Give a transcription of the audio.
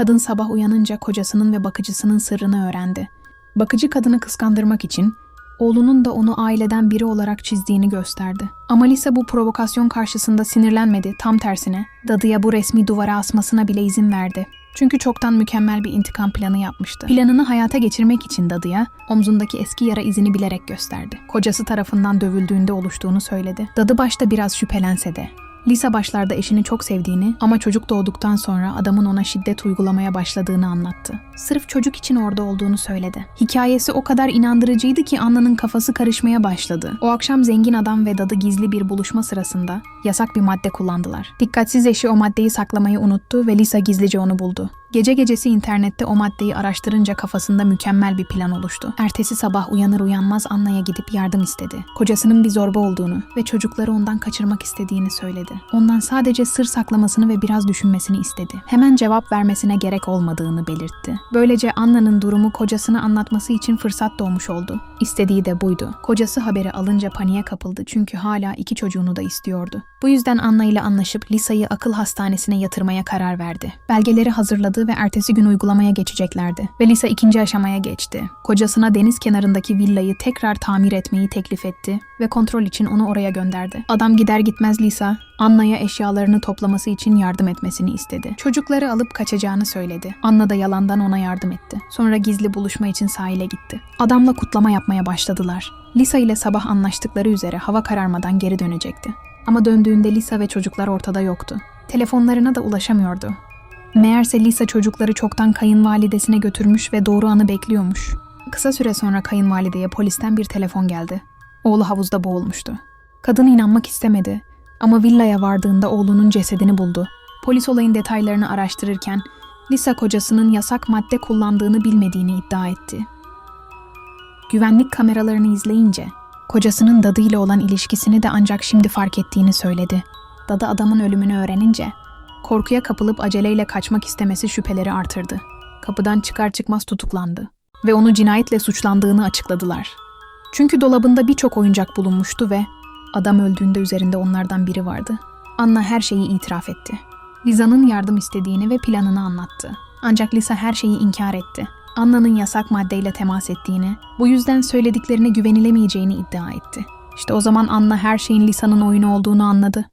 Kadın sabah uyanınca kocasının ve bakıcısının sırrını öğrendi. Bakıcı kadını kıskandırmak için oğlunun da onu aileden biri olarak çizdiğini gösterdi. Ama Lisa bu provokasyon karşısında sinirlenmedi, tam tersine dadıya bu resmi duvara asmasına bile izin verdi. Çünkü çoktan mükemmel bir intikam planı yapmıştı. Planını hayata geçirmek için dadıya omzundaki eski yara izini bilerek gösterdi. Kocası tarafından dövüldüğünde oluştuğunu söyledi. Dadı başta biraz şüphelense de Lisa başlarda eşini çok sevdiğini ama çocuk doğduktan sonra adamın ona şiddet uygulamaya başladığını anlattı. Sırf çocuk için orada olduğunu söyledi. Hikayesi o kadar inandırıcıydı ki Anna'nın kafası karışmaya başladı. O akşam zengin adam ve dadı gizli bir buluşma sırasında yasak bir madde kullandılar. Dikkatsiz eşi o maddeyi saklamayı unuttu ve Lisa gizlice onu buldu. Gece gecesi internette o maddeyi araştırınca kafasında mükemmel bir plan oluştu. Ertesi sabah uyanır uyanmaz Anna'ya gidip yardım istedi. Kocasının bir zorba olduğunu ve çocukları ondan kaçırmak istediğini söyledi. Ondan sadece sır saklamasını ve biraz düşünmesini istedi. Hemen cevap vermesine gerek olmadığını belirtti. Böylece Anna'nın durumu kocasına anlatması için fırsat doğmuş oldu. İstediği de buydu. Kocası haberi alınca paniğe kapıldı çünkü hala iki çocuğunu da istiyordu. Bu yüzden Anna ile anlaşıp Lisa'yı akıl hastanesine yatırmaya karar verdi. Belgeleri hazırladı ve ertesi gün uygulamaya geçeceklerdi. Ve Lisa ikinci aşamaya geçti. Kocasına deniz kenarındaki villayı tekrar tamir etmeyi teklif etti ve kontrol için onu oraya gönderdi. Adam gider gitmez Lisa, Anna'ya eşyalarını toplaması için yardım etmesini istedi. Çocukları alıp kaçacağını söyledi. Anna da yalandan ona yardım etti. Sonra gizli buluşma için sahile gitti. Adamla kutlama yapmaya başladılar. Lisa ile sabah anlaştıkları üzere hava kararmadan geri dönecekti. Ama döndüğünde Lisa ve çocuklar ortada yoktu. Telefonlarına da ulaşamıyordu. Meğerse Lisa çocukları çoktan kayınvalidesine götürmüş ve doğru anı bekliyormuş. Kısa süre sonra kayınvalideye polisten bir telefon geldi. Oğlu havuzda boğulmuştu. Kadın inanmak istemedi ama villaya vardığında oğlunun cesedini buldu. Polis olayın detaylarını araştırırken Lisa kocasının yasak madde kullandığını bilmediğini iddia etti. Güvenlik kameralarını izleyince kocasının dadıyla olan ilişkisini de ancak şimdi fark ettiğini söyledi. Dadı adamın ölümünü öğrenince korkuya kapılıp aceleyle kaçmak istemesi şüpheleri artırdı. Kapıdan çıkar çıkmaz tutuklandı ve onu cinayetle suçlandığını açıkladılar. Çünkü dolabında birçok oyuncak bulunmuştu ve adam öldüğünde üzerinde onlardan biri vardı. Anna her şeyi itiraf etti. Lisa'nın yardım istediğini ve planını anlattı. Ancak Lisa her şeyi inkar etti. Anna'nın yasak maddeyle temas ettiğini, bu yüzden söylediklerine güvenilemeyeceğini iddia etti. İşte o zaman Anna her şeyin Lisa'nın oyunu olduğunu anladı.